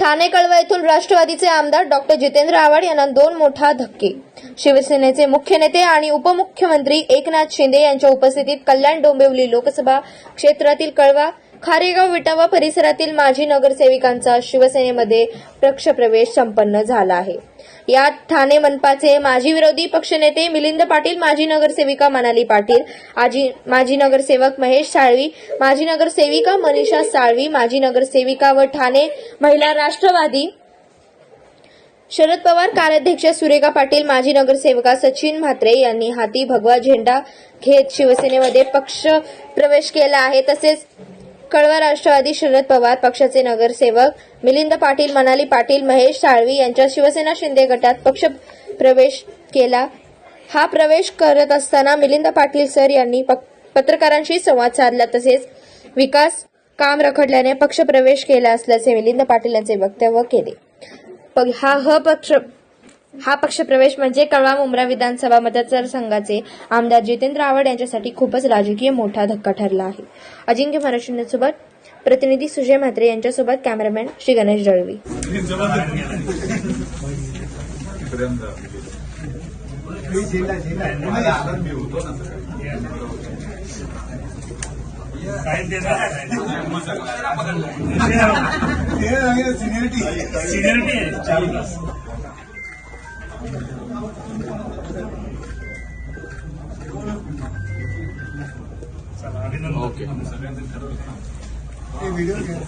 ठाणे कळवा येथून राष्ट्रवादीचे आमदार डॉक्टर जितेंद्र आव्हाड यांना दोन मोठा धक्के. शिवसेनेचे मुख्य नेते आणि उपमुख्यमंत्री एकनाथ शिंदे यांच्या उपस्थितीत कल्याण डोंबिवली लोकसभा क्षेत्रातील कळवा खारेगाव विटावा परिसरातील माजी नगरसेविकांचा शिवसेनेमध्ये पक्षप्रवेश संपन्न झाला आहे. यात ठाणे मनपाचे माजी विरोधी पक्षनेते मिलिंद पाटील माजी नगरसेविका मनाली पाटील आजी माजी नगरसेवक महेश साळवी माजी नगरसेविका मनीषा साळवी माजी नगरसेविका व ठाणे महिला राष्ट्रवादी शरद पवार कार्याध्यक्ष सुरेखा पाटील माजी नगरसेविका सचिन म्हात्रे यांनी हाती भगवा झेंडा घेत शिवसेनेमध्ये पक्ष प्रवेश केला आहे. तसेच कळवा राष्ट्रवादी शरद पवार पक्षाचे नगरसेवक मिलिंद पाटील मनाली पाटील महेश साळवी यांच्या शिवसेना शिंदे गटात पक्ष प्रवेश केला. हा प्रवेश करत असताना मिलिंद पाटील सर यांनी पत्रकारांशी संवाद साधला. तसेच विकास काम रखडल्याने पक्ष प्रवेश केला असल्याचे मिलिंद पाटील यांचे वक्तव्य केले. प- हा ह पक्ष हा पक्षप्रवेश म्हणजे कळवा मुंब्रा विधानसभा मतदारसंघाचे आमदार जितेंद्र आव्हाड यांच्यासाठी खूपच राजकीय मोठा धक्का ठरला आहे. अजिंक्य महाराष्ट्रासोबत प्रतिनिधी सुजय म्हात्रे यांच्यासोबत कॅमेरामॅन श्री गणेश दळवी सिनियरिटी आहे. Oke. Okay. Ini video kan.